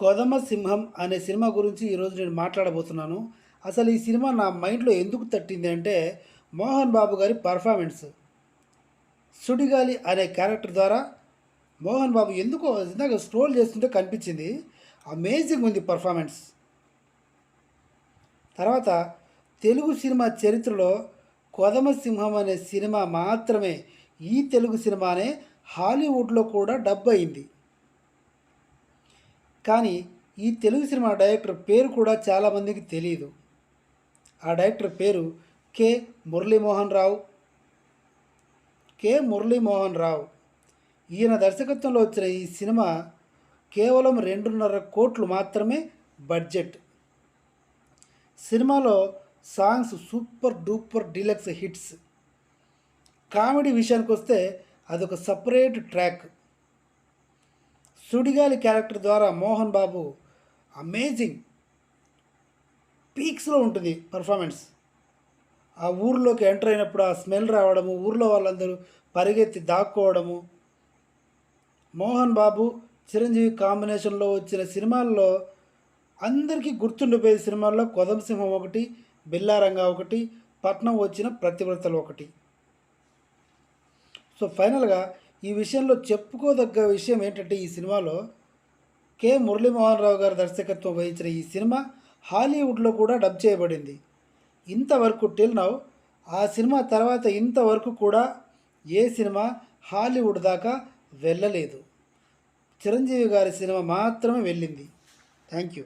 కొదమ సింహం అనే సినిమా గురించి ఈరోజు నేను మాట్లాడబోతున్నాను. అసలు ఈ సినిమా నా మైండ్లో ఎందుకు తట్టింది అంటే మోహన్ బాబు గారి పర్ఫార్మెన్స్. సుడిగాలి అనే క్యారెక్టర్ ద్వారా మోహన్ బాబు ఎందుకో ఇందాక స్ట్రోల్ చేస్తుంటే కనిపించింది. అమేజింగ్ ఉంది పర్ఫార్మెన్స్. తర్వాత తెలుగు సినిమా చరిత్రలో కొదమ సింహం అనే సినిమా మాత్రమే ఈ తెలుగు సినిమానే హాలీవుడ్లో కూడా డబ్బు అయింది కానీ ఈ తెలుగు సినిమా డైరెక్టర్ పేరు కూడా చాలామందికి తెలియదు ఆ డైరెక్టర్ పేరు కె. మురళీమోహన్ రావు. కె. మురళీమోహన్ రావు. ఈయన దర్శకత్వంలో వచ్చిన ఈ సినిమా కేవలం రెండున్నర కోట్లు మాత్రమే బడ్జెట్. సినిమాలో songs super duper deluxe hits. Comedy విషయానికి వస్తే అదొక సపరేట్ ట్రాక్. సుడిగాలి క్యారెక్టర్ ద్వారా మోహన్ బాబు అమేజింగ్ పీక్స్లో ఉంటుంది పర్ఫార్మెన్స్. ఆ ఊర్లోకి ఎంటర్ అయినప్పుడు ఆ స్మెల్ రావడము ఊర్లో వాళ్ళందరూ పరిగెత్తి దాక్కోవడము. మోహన్ బాబు చిరంజీవి కాంబినేషన్లో వచ్చిన సినిమాల్లో అందరికీ గుర్తుండిపోయే సినిమాల్లో కొదంసింహం ఒకటి బిల్లారంగా ఒకటి పట్నం వచ్చిన ప్రతివ్రతలు ఒకటి. సో ఫైనల్గా ఈ విషయంలో చెప్పుకోదగ్గ విషయం ఏంటంటే ఈ సినిమాలో కె మురళీమోహన్ రావు గారి దర్శకత్వం వహించిన ఈ సినిమా హాలీవుడ్లో కూడా డబ్ చేయబడింది. ఇంతవరకు టిల్ నౌ ఆ సినిమా తర్వాత ఇంతవరకు కూడా ఏ సినిమా హాలీవుడ్ దాకా వెళ్ళలేదు. చిరంజీవి గారి సినిమా మాత్రమే వెళ్ళింది. Thank you.